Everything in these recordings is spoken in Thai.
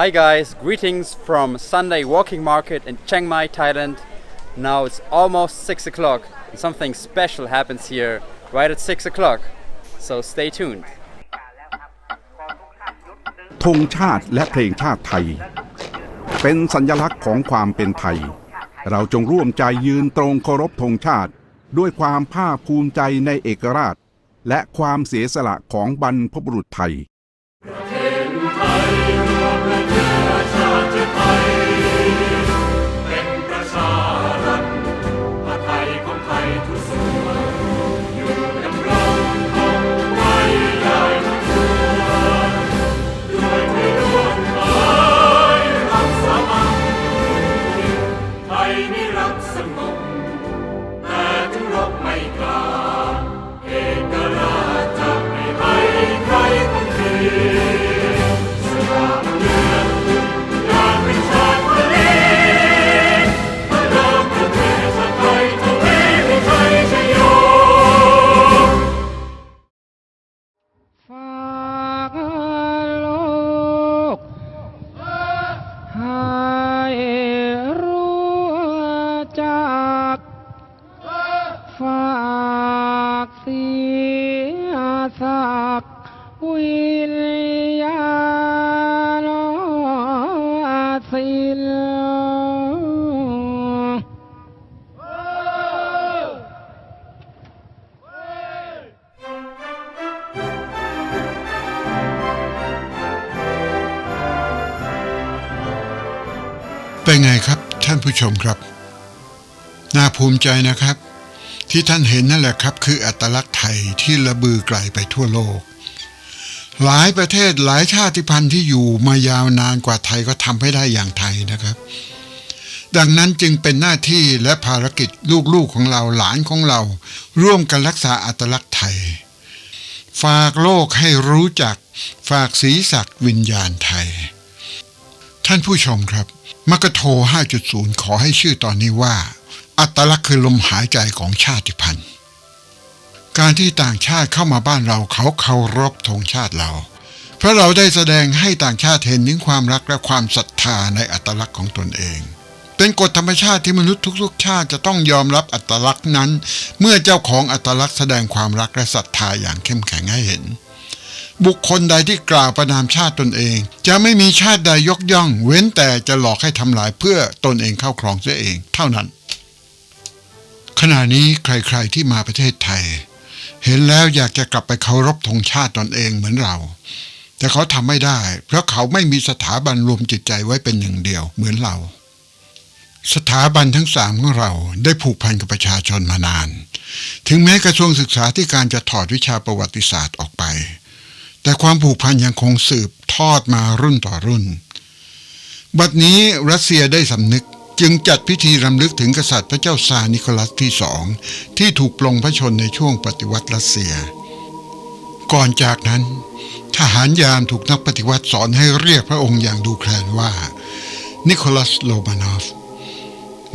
Hi guys, greetings from Sunday Walking Market in Chiang Mai, Thailand. Now it's almost 6 o'clock and something special happens here right at 6 o'clock. So stay tuned. ธงชาติและเพลงชาติไทย เป็นสัญลักษณ์ของความเป็นไทย เราจงร่วมใจยืนตรงเคารพธงชาติ ด้วยความภาคภูมิใจในเอกราช และความเสียสละของบรรพบุรุษไทย ศิลป์เป็นไงครับท่านผู้ชมครับ น่าภูมิใจนะครับ ที่ท่านเห็นนั่นแหละครับ คืออัตลักษณ์ไทยที่ระบือไกลไปทั่วโลก หลายประเทศหลายชาติพันธุ์ที่อยู่มายาวนานกว่าไทยก็ทำให้ได้อย่างไทยนะครับ ดังนั้นจึงเป็นหน้าที่และภารกิจลูกๆของเราหลานของเรา ร่วมกันรักษาอัตลักษณ์ไทย ฝากโลกให้รู้จัก ฝากสีสักวิญญาณไทย ท่านผู้ชมครับมกกะโท 5.0 ขอให้ชื่อตอนนี้ว่า อัตลักษณ์คือลมหายใจของชาติพันธุ์ การที่ต่างชาติเข้ามาบ้านเราเขาเคารพธงชาติเรา เพราะเราได้แสดงให้ต่างชาติเห็นถึงความรักและความศรัทธาในอัตลักษณ์ของตนเอง เป็นกฎธรรมชาติที่มนุษย์ทุกๆ ชาติจะต้องยอมรับอัตลักษณ์นั้น เมื่อเจ้าของอัตลักษณ์แสดงความรักและศรัทธาอย่างเข้มแข็งให้เห็น บุคคลใดที่กล่าวประนามชาติตนเอง จะไม่มีชาติใดยกย่อง เว้นแต่จะหลอกให้ทำลายเพื่อตนเองเข้าครองเสียเอง เท่านั้น ขณะนี้ใครๆที่มาประเทศไทย เห็นแล้วอยากจะกลับไปเคารพธงชาติตนเองเหมือนเรา แต่เขาทำไม่ได้ เพราะเขาไม่มีสถาบันรวมจิตใจไว้เป็นหนึ่งเดียวเหมือนเรา สถาบันทั้งสามของเราได้ผูกพันกับประชาชนมานาน ถึงแม้กระทรวงศึกษาธิการจะถอดวิชาประวัติศาสตร์ออกไป แต่ความผูกพันยังคงสืบทอดมารุ่นต่อรุ่น บัดนี้รัสเซียได้สำนึก จึงจัดพิธีรำลึกถึงกษัตริย์พระเจ้าซานิโคลัสที่สองที่ถูกปลงพระชนในช่วงปฏิวัติรัสเซีย ก่อนจากนั้น ทหารยามถูกนักปฏิวัติสอนให้เรียกพระองค์อย่างดูแคลนว่า นิโคลัสโลมานอฟ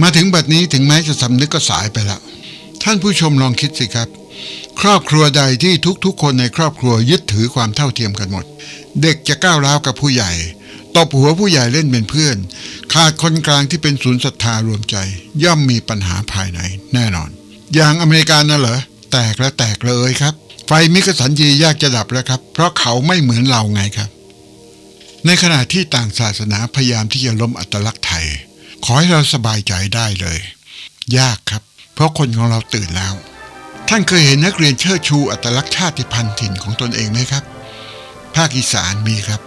มาถึงบัดนี้ถึงแม้จะสำนึกก็สายไปล้วท่านผู้ชมลองคิดสิครับ ครอบครัวใดที่ทุกๆคนในครอบครัวยึดถือความเท่าเทียมกันหมด เด็กจะก้าวร้าวกับผู้ใหญ่ ตบหัวผู้ใหญ่เล่นเป็นเพื่อน ขาดคนกลางที่เป็นศูนย์ศรัทธารวมใจ ย่อมมีปัญหาภายในแน่นอน อย่างอเมริกาน่ะเหรอแตกและแตกเลยครับ ไฟมิกสันยียากจะดับแล้วครับ เพราะเขาไม่เหมือนเราไงครับ ในขณะที่ต่างศาสนาพยายามที่จะล้มอัตลักษณ์ไทย ขอให้เราสบายใจได้เลย ยากครับ เพราะคนของเราตื่นแล้ว ท่านเคยเห็นนักเรียนเชิดชูอัตลักษณ์ชาติพันธุ์ถิ่นของตนเองไหมครับ ภาคอีสานมีครับ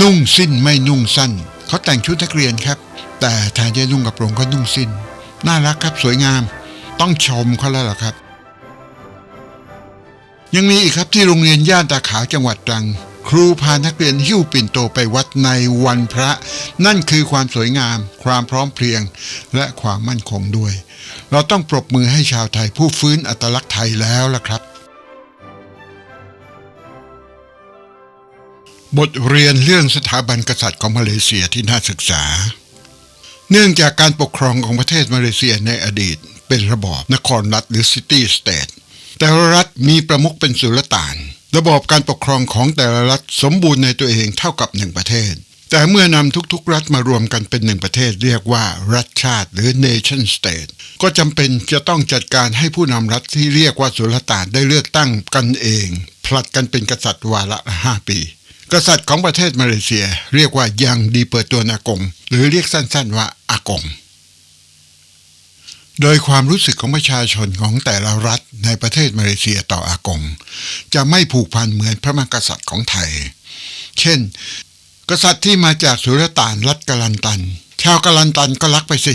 นุ่งสิ้นไม่นุ่งสั้น เขาแต่งชุดนักเรียนครับ แต่แทนจะนุ่งกระโปรงก็นุ่งสิ้น น่ารักครับสวยงาม ต้องชมเขาแล้วล่ะครับ ยังมีอีกครับที่โรงเรียนย่านตาขาวจังหวัดตรัง ครูพานักเรียนหิ้วปิ่นโตไปวัดในวันพระ นั่นคือความสวยงาม ความพร้อมเพรียง และความมั่นคงด้วย เราต้องปรบมือให้ชาวไทยผู้ฟื้นอัตลักษณ์ไทยแล้วล่ะครับ บทเรียนเรื่องสถาบันกษัตริย์ของมาเลเซียที่น่าศึกษา เนื่องจากการปกครองของประเทศมาเลเซียในอดีต เป็นระบอบนครรัฐหรือซิตี้สเตทแต่ละรัฐมีประมุขเป็นสุลต่าน ระบอบการปกครองของแต่ละรัฐสมบูรณ์ในตัวเองเท่ากับหนึ่งประเทศ แต่เมื่อนำทุกๆ รัฐมารวมกันเป็นหนึ่งประเทศเรียกว่ารัฐชาติหรือ nation state ก็จำเป็นจะต้องจัดการให้ผู้นำรัฐที่เรียกว่าสุลต่านได้เลือกตั้งกันเอง ผลัดกันเป็นกษัตริย์วาระห้าปี กษัตริย์ของประเทศมาเลเซียเรียกว่ายังดีเปิดตัวนากง หรือเรียกสั้นๆว่าอากง โดยความรู้สึกของประชาชนของแต่ละรัฐในประเทศมาเลเซียต่ออากง จะไม่ผูกพันเหมือนพระมหากษัตริย์ของไทย เช่น กษัตริย์ที่มาจากสุลต่านรัฐกาลันตัน ชาวกาลันตันก็รักไปสิ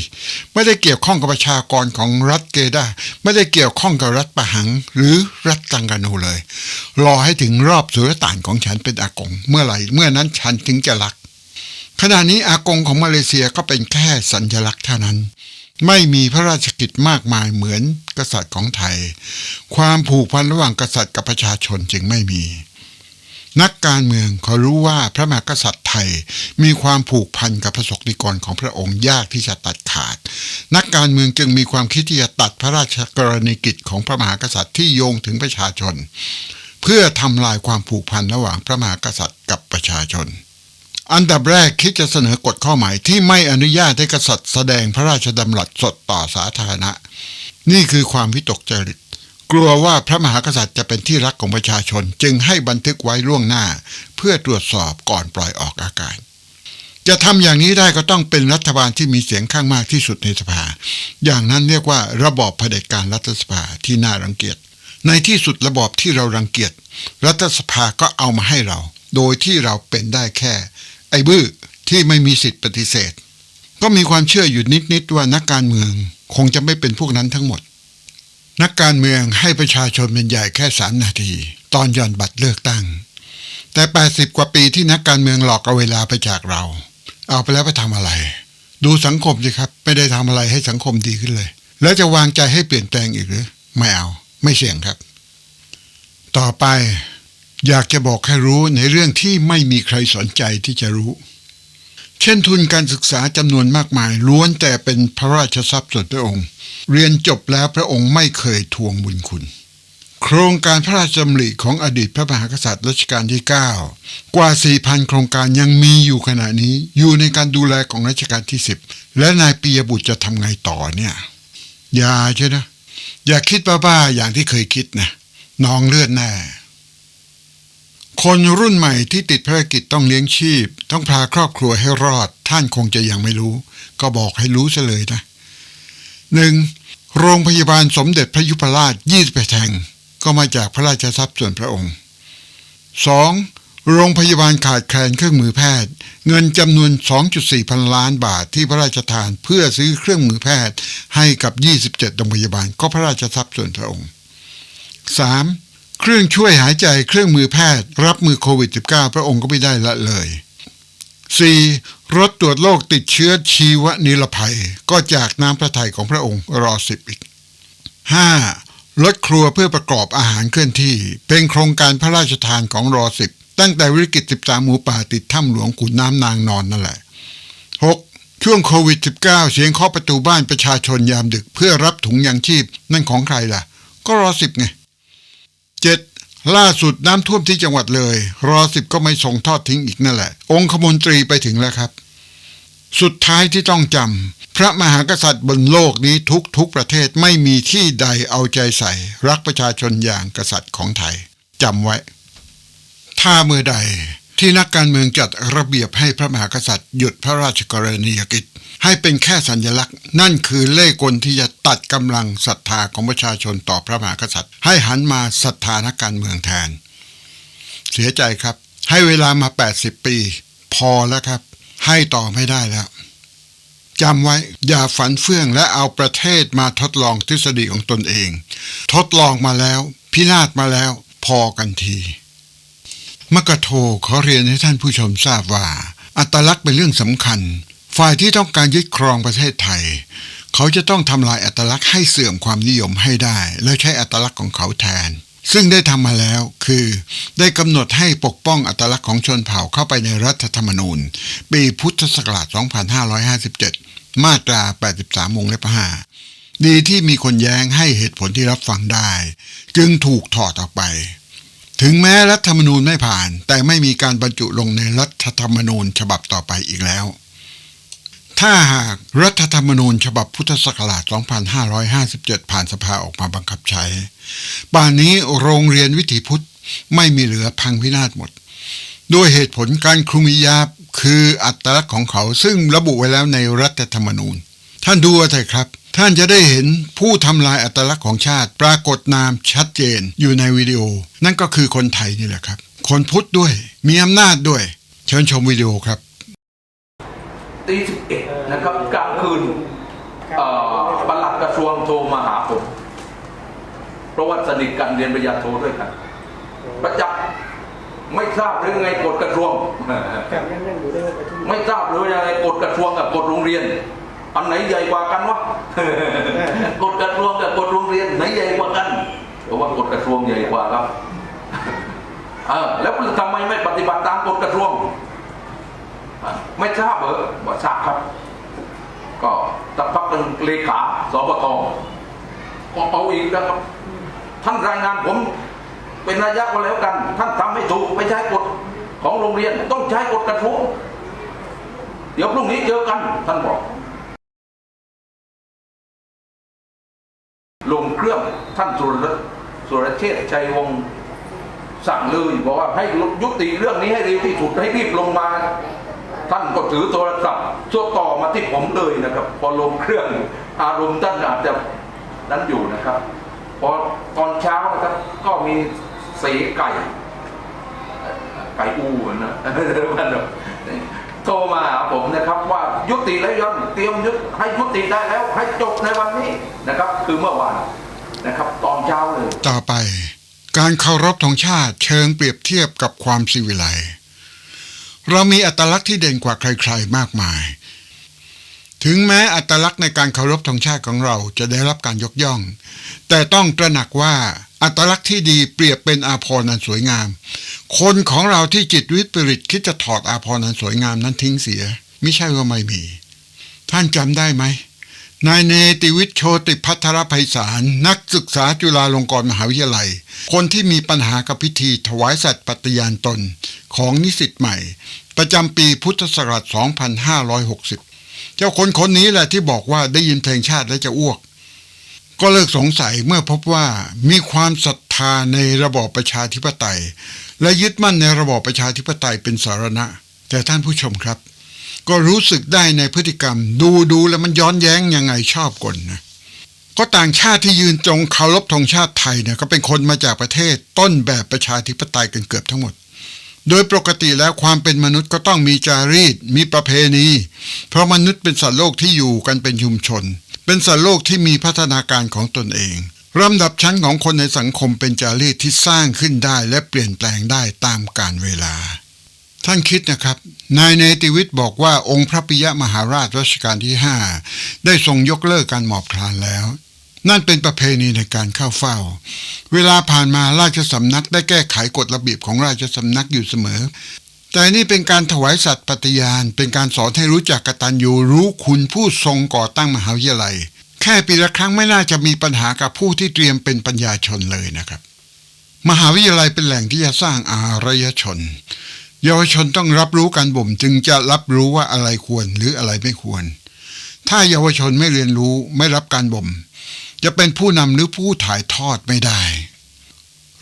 ไม่ได้เกี่ยวข้องกับประชากรของรัฐเกดาไม่ได้เกี่ยวข้องกับรัฐปะหัง หรือรัฐตังกานูเลย รอให้ถึงรอบสุลต่านของฉันเป็นอากง เมื่อไหร่เมื่อนั้นฉันถึงจะรัก ขณะนี้อากงของมาเลเซียก็เป็นแค่สัญลักษณ์เท่านั้น ไม่มีพระราชกิจมากมายเหมือนกษัตริย์ของไทย ความผูกพันระหว่างกษัตริย์กับประชาชนจึงไม่มี นักการเมืองเขารู้ว่าพระมหากษัตริย์ไทยมีความผูกพันกับพระสกนิกรของพระองค์ยากที่จะตัดขาด นักการเมืองจึงมีความคิดที่จะตัดพระราชกรณีกิจของพระมหากษัตริย์ที่โยงถึงประชาชน เพื่อทำลายความผูกพันระหว่างพระมหากษัตริย์กับประชาชน อันดับแรกคิดจะเสนอกฎข้อใหมายที่ไม่อนุญาตให้กษัตริย์แสดงพระราชดำรัสสดต่อสาธารณะ นี่คือความวิตกจริต กลัวว่าพระมหากษัตริย์จะเป็นที่รักของประชาชน จึงให้บันทึกไว้ล่วงหน้า เพื่อตรวจสอบก่อนปล่อยออกอากาศจะทำอย่างนี้ได้ก็ต้องเป็นรัฐบาลที่มีเสียงข้างมากที่สุดในสภา อย่างนั้นเรียกว่าระบอบเผด็จการรัฐสภาที่น่ารังเกียจ ในที่สุดระบอบที่เรารังเกียจ รัฐสภาก็เอามาให้เรา โดยที่เราเป็นได้แค่ ไอ้บื้อที่ไม่มีสิทธิ์ปฏิเสธ ก็มีความเชื่ออยู่นิดๆว่านักการเมือง คงจะไม่เป็นพวกนั้นทั้งหมด นักการเมืองให้ประชาชนเป็นใหญ่แค่สามนาที ตอนย่อนบัตรเลือกตั้ง แต่ 80 กว่าปีที่นักการเมืองหลอกเอาเวลาไปจากเรา เอาไปแล้วไปทำอะไร ดูสังคมสิครับ ไม่ได้ทำอะไรให้สังคมดีขึ้นเลย แล้วจะวางใจให้เปลี่ยนแปลงอีกหรือ ไม่เอา ไม่เสี่ยงครับ ต่อไปอยากจะบอกให้รู้ในเรื่องที่ไม่มีใครสนใจที่จะรู้ เช่นทุนการศึกษาจำนวนมากมายล้วนแต่เป็นพระราชทรัพย์ส่วนพระองค์ เรียนจบแล้วพระองค์ไม่เคยทวงบุญคุณ โครงการพระราชดำริของอดีตพระมหากษัตริย์รัชกาลที่ 9 กว่า 4,000 โครงการยังมีอยู่ขณะนี้อยู่ในการดูแลของรัชกาลที่ 10 และนายปียบุตรจะทำไงต่อเนี่ย อย่าใช่นะ อย่าคิดบ้าๆอย่างที่เคยคิดนะน้องเลือดแน่ คนรุ่นใหม่ที่ติดภารกิจต้องเลี้ยงชีพ ต้องพาครอบครัวให้รอด ท่านคงจะยังไม่รู้ ก็บอกให้รู้ซะเลยนะหนึ่งโรงพยาบาลสมเด็จพระยุพราช28แห่ง ก็มาจากพระราชทรัพย์ส่วนพระองค์ 2. โรงพยาบาลขาดแคลนเครื่องมือแพทย์ เงินจำนวน 2.4 พันล้านบาทที่พระราชทานเพื่อซื้อเครื่องมือแพทย์ให้กับ 27 โรงพยาบาลก็พระราชทรัพย์ส่วนพระองค์ 3. เครื่องช่วยหายใจเครื่องมือแพทย์ รับมือโควิด -19 พระองค์ก็ไม่ได้ละเลย 4. รถตรวจโรคติดเชื้อชีวนิรภัย ก็จากน้ำพระทัยของพระองค์รอสิบอีก 5. รถครัวเพื่อประกอบอาหารเคลื่อนที่ เป็นโครงการพระราชทานของรอสิบตั้งแต่วิกฤต 13 หมูป่าติดถ้ำหลวงขุนน้ำนางนอนนั่นแหละ 6. ช่วงโควิด -19 เสียงเคาะประตูบ้านประชาชนยามดึกเพื่อรับถุงยางชีพ นั่นของใครล่ะ ก็รอสิบไง 7. ล่าสุดน้ำท่วมที่จังหวัดเลย รอสิบก็ไม่ส่งทอดทิ้งอีกนั่นแหละ องคมนตรีไปถึงแล้วครับ สุดท้ายที่ต้องจำพระมหากษัตริย์บนโลกนี้ทุกทุกประเทศไม่มีที่ใดเอาใจใส่ รักประชาชนอย่างกษัตริย์ของไทยจำไว้ ถ้าเมื่อใดที่นักการเมืองจัดระเบียบให้พระมหากษัตริย์หยุดพระราชกรณียกิจ ให้เป็นแค่สัญลักษณ์ นั่นคือเล่กลที่จะตัดกำลังศรัทธาของประชาชนต่อพระมหากษัตริย์ ให้หันมาศรัทธานักการเมืองแทน เสียใจครับ ให้เวลามา 80 ปี พอแล้วครับ ให้ต่อไม่ได้แล้วจำไว้อย่าฝันเฟื่องและเอาประเทศมาทดลองทฤษฎีของตนเอง ทดลองมาแล้ว พินาศมาแล้ว พอกันทีมกะโทขอเรียนให้ท่านผู้ชมทราบว่า อัตลักษณ์เป็นเรื่องสำคัญ ฝ่ายที่ต้องการยึดครองประเทศไทย เขาจะต้องทำลายอัตลักษณ์ให้เสื่อมความนิยมให้ได้ และใช้อัตลักษณ์ของเขาแทน ซึ่งได้ทำมาแล้วคือ ได้กำหนดให้ปกป้องอัตลักษณ์ของชนเผ่าเข้าไปในรัฐธรรมนูญ ปีพุทธศักราช 2557 มาตรา 83วงเล็บ5ดีที่มีคนแย้งให้เหตุผลที่รับฟังได้ จึงถูกถอดออกไปถึงแม้รัฐธรรมนูญไม่ผ่าน แต่ไม่มีการบรรจุลงในรัฐธรรมนูญฉบับต่อไปอีกแล้ว ถ้าหากรัฐธรรมนูญฉบับพุทธศักราช 2557 ผ่านสภาออกมาบังคับใช้ ป่านนี้โรงเรียนวิถีพุทธไม่มีเหลือพังพินาศหมด ด้วยเหตุผลการคลุมยาบคืออัตลักษณ์ของเขาซึ่งระบุไว้แล้วในรัฐธรรมนูญ ท่านดูเอาเถอะครับ ท่านจะได้เห็นผู้ทำลายอัตลักษณ์ของชาติ ปรากฏนามชัดเจนอยู่ในวิดีโอ นั่นก็คือคนไทยนี่แหละครับ คนพุทธด้วย มีอำนาจด้วย เชิญชมวิดีโอครับตีสิบเอ็ดนะครับกลางคืนเอ่อปลัดกระ ทรวงโทรมาหาผม เพราะว่าสนิทกันเรียนปริญญาโทด้วยกันประจักษ์ไม่ทราบหรือไงกฎกระทรวง ไม่ทราบหรือยังไงกฎกระทรวงกับกฎโรงเรียน อันไหนใหญ่กว่ากันวะกฎกระทรวงกับกฎโรงเรียนไหนใหญ่กว่ากันเพราะว่ากฎกระทรวงใหญ่กว่าครับเออแล้วทำไมไม่ปฏิบัติตามกฎกระทรวง ไม่ทราบเหรอบอกทราบครับ ก็สักพ กหนึ่งเลขาสบตก็เอาอีกนะครับ ท่านรายงานผมเป็นระยะก็แล้วกัน ท่านทำไม่ถูกไม่ใช้กฎของโรงเรียนต้องใช้กฎกระทรวงเดี๋ยวพรุ่งนี้เจอกันท่านบอกลงเครื่องท่านสุรสุรเชษฐ์ชัยวงศ์สั่งเลยบอกว่าให้ยุติเรื่องนี้ให้เร็วที่สุดให้รีบลงมาท่าน ถือโทรศัพท์ช่วต่อมาที่ผมเลยนะครับ พอลงเครื่องอารมณ์ท่านอาจจะนั้นอยู่นะครับ พอตอนเช้านะครับก็มีเสไก่ไก่อูนะมันโทรมาหาผมนะครับว่ายุติแล้วยอนเตรียมยุตให้ยุติได้แล้ว ให้จบในวันนี้นะครับ คือเมื่อวานนะครับ ตอนเช้าเลย ต่อไป การเคารพธงชาติเชิงเปรียบเทียบกับความสิวิไล เรามีอัตลักษณ์ที่เด่นกว่าใครๆมากมาย ถึงแม้อัตลักษณ์ในการเคารพธงชาติของเราจะได้รับการยกย่อง แต่ต้องตระหนักว่าอัตลักษณ์ที่ดีเปรียบเป็นอาภรณ์อันสวยงาม คนของเราที่จิตวิปริตคิดจะถอดอาภรณ์อันสวยงามนั้นทิ้งเสีย ไม่ใช่ว่าไม่มี ท่านจำได้ไหม นายเนติวิทย์โชติพัทรภัยสารนักศึกษาจุฬาลงกรณ์มหาวิทยาลัย คนที่มีปัญหากับพิธีถวายสัตย์ปฏิญาณตนของนิสิตใหม่ ประจำปีพุทธศักราช 2560 เจ้าคนคนนี้แหละที่บอกว่าได้ยินเพลงชาติแล้วจะอ้วก ก็เลิกสงสัยเมื่อพบว่ามีความศรัทธาในระบอบประชาธิปไตย และยึดมั่นในระบอบประชาธิปไตยเป็นสารณะ แต่ท่านผู้ชมครับ ก็รู้สึกได้ในพฤติกรรม ดูดูแล้วมันย้อนแย้งยังไงชอบกลนะก็ต่างชาติที่ยืนตรงเคารพธงชาติไทยเนี่ยก็เป็นคนมาจากประเทศต้นแบบประชาธิปไตยกันเกือบทั้งหมด โดยปกติแล้วความเป็นมนุษย์ก็ต้องมีจารีต มีประเพณี เพราะมนุษย์เป็นสัตว์โลกที่อยู่กันเป็นชุมชน เป็นสัตว์โลกที่มีพัฒนาการของตนเองลำดับชั้นของคนในสังคมเป็นจารีตที่สร้างขึ้นได้และเปลี่ยนแปลงได้ตามกาลเวลา ท่านคิดนะครับ นายเนติวิทย์บอกว่าองค์พระปิยมหาราชรัชกาลที่ห้าได้ทรงยกเลิกการหมอบคลานแล้ว นั่นเป็นประเพณีในการเข้าเฝ้า เวลาผ่านมาราชสำนักได้แก้ไขกฎระเบียบของราชสำนักอยู่เสมอ แต่นี่เป็นการถวายสัตย์ปฏิญาณ เป็นการสอนให้รู้จักกตัญญูรู้คุณผู้ทรงก่อตั้งมหาวิทยาลัย แค่ปีละครั้งไม่น่าจะมีปัญหากับผู้ที่เตรียมเป็นปัญญาชนเลยนะครับ มหาวิทยาลัยเป็นแหล่งที่จะสร้างอารยชน เยาวชนต้องรับรู้การบ่มจึงจะรับรู้ว่าอะไรควรหรืออะไรไม่ควร ถ้าเยาวชนไม่เรียนรู้ไม่รับการบ่ม จะเป็นผู้นำหรือผู้ถ่ายทอดไม่ได้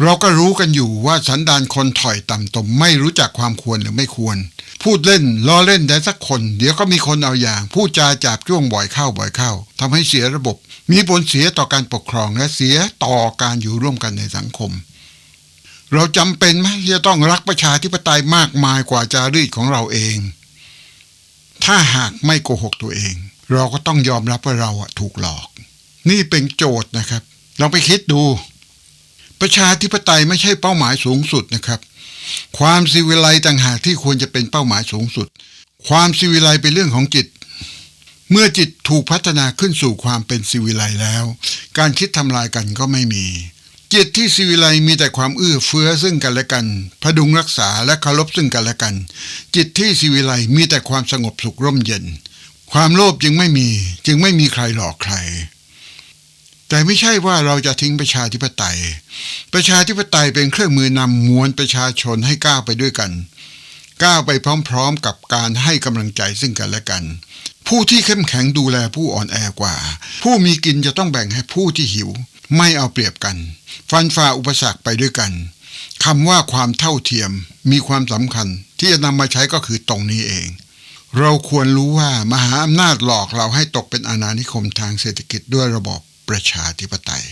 เราก็รู้กันอยู่ว่าสันดานคนถอยต่ำตมไม่รู้จักความควรหรือไม่ควร พูดเล่นล้อเล่นได้สักคน เดี๋ยวก็มีคนเอาอย่างพูดจาจับจ้วงบ่อยเข้าบ่อยเข้าทำให้เสียระบบ มีผลเสียต่อการปกครองและเสียต่อการอยู่ร่วมกันในสังคม เราจำเป็นไหมที่จะต้องรักประชาธิปไตยมากมายกว่าจารีตของเราเอง ถ้าหากไม่โกหกตัวเอง เราก็ต้องยอมรับว่าเราถูกหลอก นี่เป็นโจทย์นะครับลองไปคิดดู ประชาธิปไตยไม่ใช่เป้าหมายสูงสุดนะครับ ความสิวิไลต่างหากที่ควรจะเป็นเป้าหมายสูงสุด ความสิวิไลเป็นเรื่องของจิต เมื่อจิตถูกพัฒนาขึ้นสู่ความเป็นสิวิไลแล้ว การคิดทำลายกันก็ไม่มี จิตที่สิวิไลมีแต่ความเอื้อเฟื้อซึ่งกันและกัน พดุงรักษาและเคารพซึ่งกันและกัน จิตที่สิวิไลมีแต่ความสงบสุขร่มเย็น ความโลภจึงไม่มี จึงไม่มีใครหลอกใคร แต่ไม่ใช่ว่าเราจะทิ้งประชาธิปไตย ประชาธิปไตยเป็นเครื่องมือนำมวลประชาชนให้ก้าวไปด้วยกัน ก้าวไปพร้อมๆ กับการให้กำลังใจซึ่งกันและกัน ผู้ที่เข้มแข็งดูแลผู้อ่อนแอกว่า ผู้มีกินจะต้องแบ่งให้ผู้ที่หิว ไม่เอาเปรียบกัน ฟันฝ่าอุปสรรคไปด้วยกันคำว่าความเท่าเทียมมีความสำคัญที่จะนำมาใช้ก็คือตรงนี้เอง เราควรรู้ว่ามหาอำนาจหลอกเราให้ตกเป็นอาณานิคมทางเศรษฐกิจด้วยระบอบประชาธิปไตย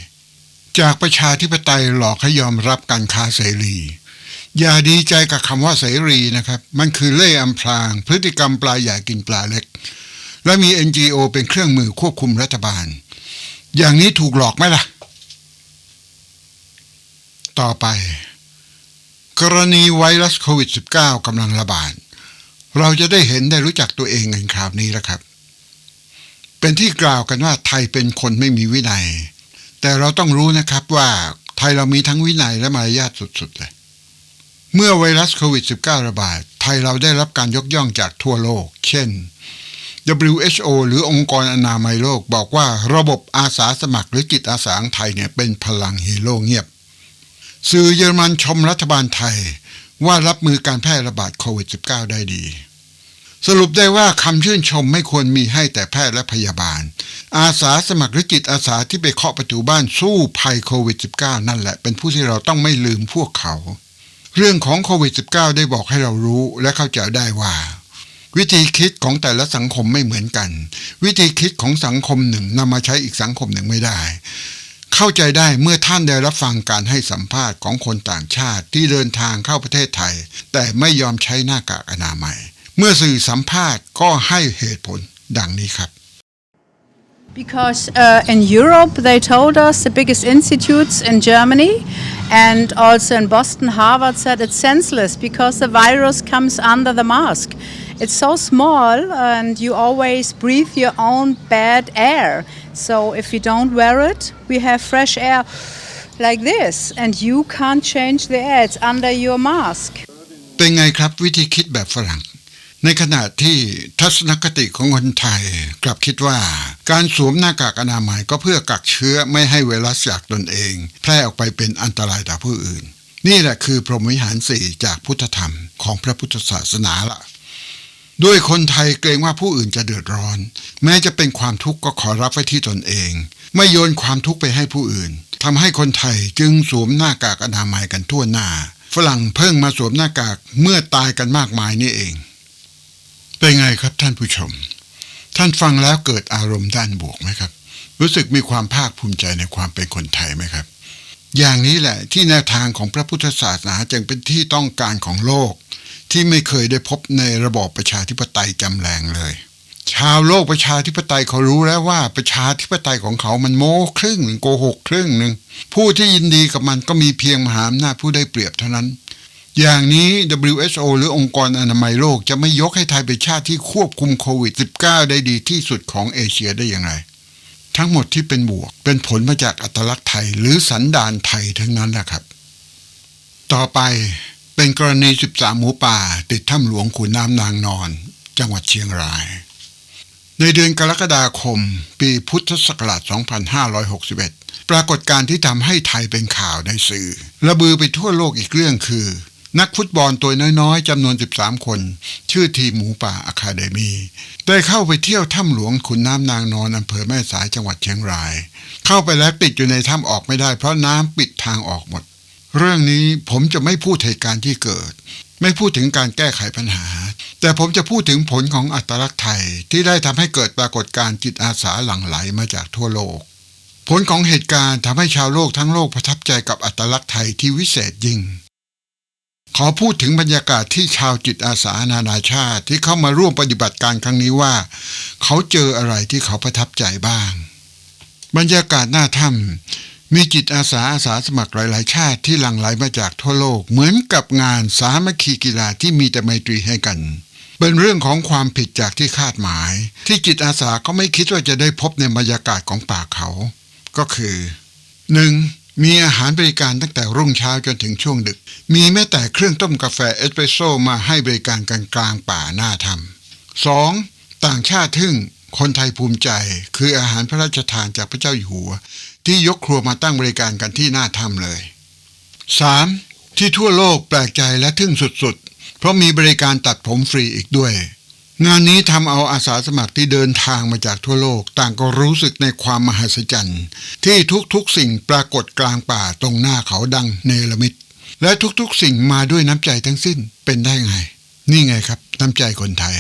จากประชาธิปไตยหลอกให้ยอมรับการค้าเสรี อย่าดีใจกับคำว่าเสรีนะครับ มันคือเล่ห์อำพราง พฤติกรรมปลาใหญ่กินปลาเล็ก และมี NGO เป็นเครื่องมือควบคุมรัฐบาล อย่างนี้ถูกหลอกไหมล่ะ ต่อไป กรณีไวรัสโควิด -19 กำลังระบาด เราจะได้เห็นได้รู้จักตัวเองในคราวนี้แล้วครับ เป็นที่กล่าวกันว่าไทยเป็นคนไม่มีวินัย แต่เราต้องรู้นะครับว่าไทยเรามีทั้งวินัยและมารยาทสุดๆเลย เมื่อไวรัสโควิด -19 ระบาด ไทยเราได้รับการยกย่องจากทั่วโลก เช่น WHO หรือองค์กรอนามัยโลกบอกว่าระบบอาสาสมัครหรือจิตอาสาของไทยเนี่ยเป็นพลังฮีโร่เงียบ สื่อเยอรมันชมรัฐบาลไทยว่ารับมือการแพร่ระบาดโควิด -19 ได้ดี สรุปได้ว่าคำชื่นชมไม่ควรมีให้แต่แพทย์และพยาบาล อาสาสมัครหรือจิตอาสาที่ไปเคาะประตูบ้านสู้ภัยโควิด -19 นั่นแหละเป็นผู้ที่เราต้องไม่ลืมพวกเขา เรื่องของโควิด -19 ได้บอกให้เรารู้และเข้าใจได้ว่าวิธีคิดของแต่ละสังคมไม่เหมือนกัน วิธีคิดของสังคมหนึ่งนำมาใช้อีกสังคมหนึ่งไม่ได้ เข้าใจได้เมื่อท่านได้รับฟังการให้สัมภาษณ์ของคนต่างชาติที่เดินทางเข้าประเทศไทย แต่ไม่ยอมใช้หน้ากากอนามัย เมื่อสื่อสัมภาษณ์ก็ให้เหตุผลดังนี้ครับ Because uh, in Europe, they told us the biggest institutes in Germany and also in Boston, Harvard said it's senseless because the virus comes under the mask. It's so small and you always breathe your own bad air. So if you don't wear it, we have fresh air like this and you can't change the air. It's under your mask. เป็นไงครับวิธีคิดแบบฝรั่ง ในขณะที่ทัศนคติของคนไทยกลับคิดว่า การสวมหน้ากากอนามัยก็เพื่อกักเชื้อไม่ให้ไวรัสจากตนเอง แพร่ออกไปเป็นอันตรายต่อผู้อื่น นี่แหละคือพรหมวิหารสี่จากพุทธธรรมของพระพุทธศาสนาละ ด้วยคนไทยเกรงว่าผู้อื่นจะเดือดร้อน แม้จะเป็นความทุกข์ก็ขอรับไว้ที่ตนเอง ไม่โยนความทุกข์ไปให้ผู้อื่นทำให้คนไทยจึงสวมหน้ากากอนามัยกันทั่วหน้า ฝรั่งเพิ่งมาสวมหน้ากากเมื่อตายกันมากมายนี่เอง เป็นไงครับท่านผู้ชม ท่านฟังแล้วเกิดอารมณ์ด้านบวกไหมครับ รู้สึกมีความภาคภูมิใจในความเป็นคนไทยไหมครับ อย่างนี้แหละที่แนวทางของพระพุทธศาสนาจึงเป็นที่ต้องการของโลก ที่ไม่เคยได้พบในระบอบประชาธิปไตยจำแรงเลย ชาวโลกประชาธิปไตยเขารู้แล้วว่าประชาธิปไตยของเขามันโม้ครึ่งหนึ่งโกหกครึ่งหนึ่งผู้ที่ยินดีกับมันก็มีเพียงมหาอำนาจผู้ได้เปรียบเท่านั้น อย่างนี้ WHO หรือองค์กรอนามัยโลกจะไม่ยกให้ไทยเป็นชาติที่ควบคุมโควิด -19 ได้ดีที่สุดของเอเชียได้อย่างไรทั้งหมดที่เป็นบวกเป็นผลมาจากอัตลักษณ์ไทยหรือสันดานไทยทั้งนั้นแหละครับ ต่อไป เป็นกรณี 13 หมูป่า ติดถ้ำหลวงขุนน้ำนางนอน จังหวัดเชียงราย ในเดือนกรกฎาคม ปีพุทธศักราช 2561 ปรากฏการณ์ที่ทำให้ไทยเป็นข่าวในสื่อ ระบือไปทั่วโลกอีกเรื่องคือ นักฟุตบอลตัวน้อยๆจำนวน 13 คน ชื่อทีมหมูป่าอะคาเดมีได้เข้าไปเที่ยวถ้ำหลวงขุนน้ำนางนอนอำเภอแม่สายจังหวัดเชียงราย เข้าไปแล้วติดอยู่ในถ้ำออกไม่ได้เพราะน้ำปิดทางออกหมด เรื่องนี้ผมจะไม่พูดเหตุการณ์ที่เกิด ไม่พูดถึงการแก้ไขปัญหา แต่ผมจะพูดถึงผลของอัตลักษณ์ไทยที่ได้ทำให้เกิดปรากฏการณ์จิตอาสาหลั่งไหลมาจากทั่วโลก ผลของเหตุการณ์ทำให้ชาวโลกทั้งโลกประทับใจกับอัตลักษณ์ไทยที่วิเศษยิ่งขอพูดถึงบรรยากาศที่ชาวจิตอาสานานาชาติที่เข้ามาร่วมปฏิบัติการครั้งนี้ว่า เขาเจออะไรที่เขาประทับใจบ้าง บรรยากาศหน้าถ้ำ มีจิตอาสาอาสาสมัครหลาย ๆ ชาติที่หลั่งไหลมาจากทั่วโลก เหมือนกับงานสามัคคีกีฬาที่มีแต่ไมตรีให้กัน เป็นเรื่องของความผิดจากที่คาดหมาย ที่จิตอาสาก็ไม่คิดว่าจะได้พบในบรรยากาศของป่าเขา ก็คือ 1. มีอาหารบริการตั้งแต่รุ่งเช้าจนถึงช่วงดึก มีแม้แต่เครื่องต้มกาแฟเอสเปรสโซ่มาให้บริการกันกลางป่าหน้าถ้ำ 2. ต่างชาติทึ่งคนไทยภูมิใจ คืออาหารพระราชทานจากพระเจ้าอยู่หัว ที่ยกครัวมาตั้งบริการกันที่หน้าถ้ำเลย 3. ที่ทั่วโลกแปลกใจและทึ่งสุดๆ เพราะมีบริการตัดผมฟรีอีกด้วย งานนี้ทำเอาอาสาสมัครที่เดินทางมาจากทั่วโลก ต่างก็รู้สึกในความมหัศจรรย์ ที่ทุกๆสิ่งปรากฏกลางป่าตรงหน้าเขาดังเนรมิตและทุกๆสิ่งมาด้วยน้ำใจทั้งสิ้นเป็นได้ไง นี่ไงครับ น้ำใจคนไทย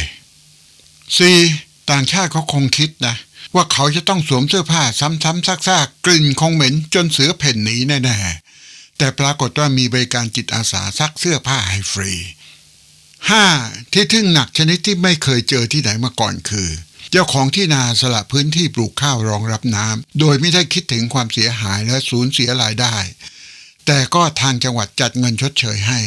4. ต่างชาติเขาคงคิดนะ ว่าเขาจะต้องสวมเสื้อผ้าซ้ำๆซากๆกลิ่นคงเหม็นจนเสือเพ่นหนีแน่ๆแต่ปรากฏว่ามีบริการจิตอาสาซักเสื้อผ้าให้ฟรี 5. ที่ทึ่งหนักชนิดที่ไม่เคยเจอที่ไหนมาก่อนคือ เจ้าของที่นาสละพื้นที่ปลูกข้าวรองรับน้ำโดยไม่ได้คิดถึงความเสียหายและสูญเสียรายได้ แต่ก็ทางจังหวัดจัดเงินชดเชยให้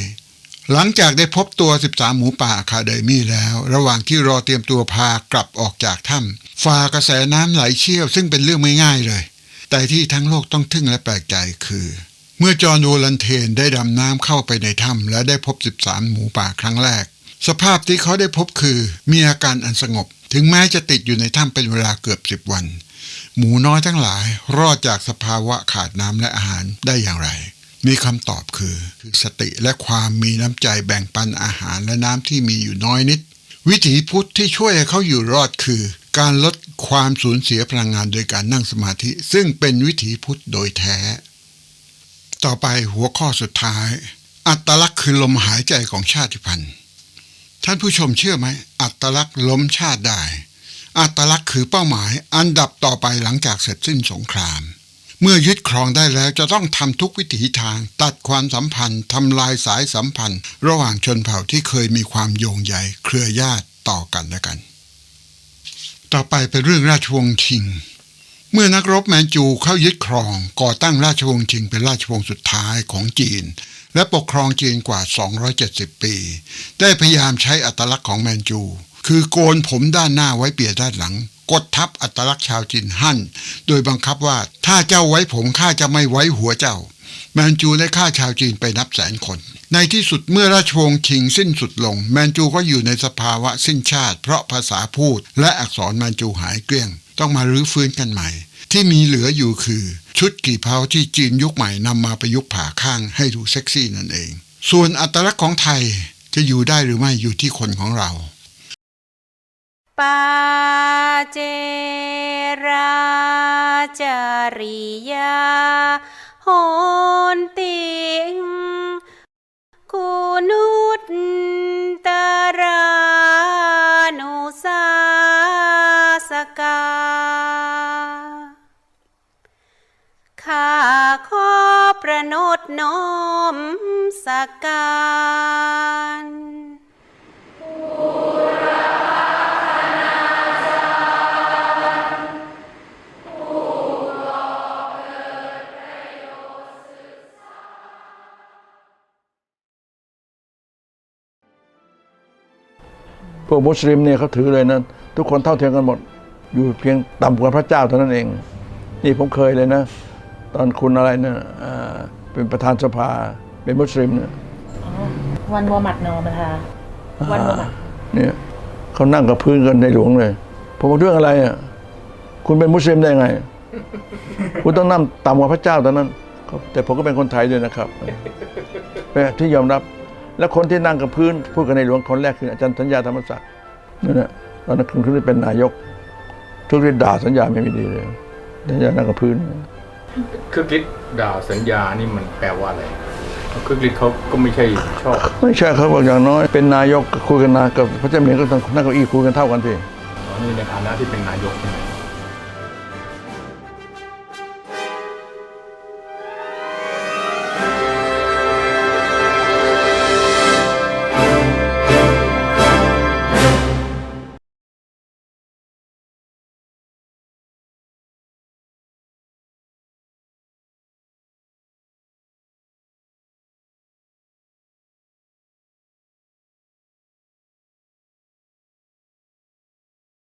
หลังจากได้พบตัว 13 หมูป่าคาเดมี่แล้ว ระหว่างที่รอเตรียมตัวพากลับออกจากถ้ำฝ่ากระแสน้ำไหลเชี่ยวซึ่งเป็นเรื่องไม่ง่ายเลย แต่ที่ทั้งโลกต้องทึ่งและแปลกใจคือ เมื่อจอห์นโวลันเทนได้ดำน้ำเข้าไปในถ้ำและได้พบ 13 หมูป่าครั้งแรก สภาพที่เขาได้พบคือมีอาการอันสงบ ถึงแม้จะติดอยู่ในถ้ำเป็นเวลาเกือบ 10 วัน หมูน้อยทั้งหลายรอดจากสภาวะขาดน้ำและอาหารได้อย่างไร มีคำตอบคือคือสติและความมีน้ำใจแบ่งปันอาหารและน้ำที่มีอยู่น้อยนิด วิถีพุทธที่ช่วยให้เขาอยู่รอดคือ การลดความสูญเสียพลังงานโดยการนั่งสมาธิ ซึ่งเป็นวิถีพุทธโดยแท้ ต่อไปหัวข้อสุดท้าย อัตลักษณ์คือลมหายใจของชาติพันธุ์ท่านผู้ชมเชื่อไหมอัตลักษณ์ล้มชาติได้ อัตลักษณ์คือเป้าหมายอันดับต่อไปหลังจากเสร็จสิ้นสงคราม เมื่อยึดครองได้แล้วจะต้องทำทุกวิถีทาง ตัดความสัมพันธ์ทำลายสายสัมพันธ์ ระหว่างชนเผ่าที่เคยมีความโยงใยเครือญาติต่อกันและกัน ต่อไปเป็นเรื่องราชวงศ์ชิง เมื่อนักรบแมนจูเข้ายึดครอง ก่อตั้งราชวงศ์ชิงเป็นราชวงศ์สุดท้ายของจีน และปกครองจีนกว่า 270 ปี ได้พยายามใช้อัตลักษณ์ของแมนจู คือโกนผมด้านหน้าไว้เปียด้านหลัง กดทับอัตลักษณ์ชาวจีนหั่น โดยบังคับว่าถ้าเจ้าไว้ผมข้าจะไม่ไว้หัวเจ้า แมนจูได้ฆ่าชาวจีนไปนับแสนคน ในที่สุดเมื่อราชวงศ์ชิงสิ้นสุดลง แมนจูก็อยู่ในสภาวะสิ้นชาติ เพราะภาษาพูดและอักษรแมนจูหายเกลี้ยง ต้องมารื้อฟื้นกันใหม่ ที่มีเหลืออยู่คือ ชุดกี่เพาที่จีนยุคใหม่นำมาประยุกต์ผ่าข้างให้ดูเซ็กซี่นั่นเอง ส่วนอัตลักษณ์ของไทยจะอยู่ได้หรือไม่อยู่ที่คนของเราปา เจราจริยาโหนติงกุนุตตรานุสาสกาข้าขอประนตน้อมสักการ พวกมุสลิมเนี่ยเขาถือเลยนะทุกคนเท่าเทียมกันหมด อยู่เพียงต่ำกว่าพระเจ้าเท่านั้นเอง นี่ผมเคยเลยนะ ตอนคุณอะไรเนี่ยอ่าเป็นประธานสภาเป็นมุสลิมเนี่ยวันมัวหมัดนอมาทาวันมัวหมัดเนี่ยเขานั่งกับพื้นกันในหลวงเลย ผมบอกเรื่องอะไรอะคุณเป็นมุสลิมได้ไง คุณต้องนั่งต่ำกว่าพระเจ้าเท่านั้นเขาแต่ผมก็เป็นคนไทยด้วยนะครับเป็นที่ยอมรับ และคนที่นั่งกับพื้นพูดกันในหลวงคนแรกคืออาจารย์สัญญาธรรมศักดิ์นั่นแหละตอนนั้นคุณขึ้นเป็นนายก ทุกที่ด่าสัญญาไม่มีดีเลยสัญญานั่งกับพื้นคือฤทธิ์ด่าสัญญานี่มันแปลว่าอะไรคือฤทธิ์เขาก็ไม่ใช่ชอบ ไม่ใช่เขาบอกอย่างน้อยเป็นนายกคุยกันนากับพระเจ้าเหมียนก็ต้องนั่งเก้าอี้คุยกันเท่ากันสิอ๋อนี่ในฐานะที่เป็นนายกใช่ไหม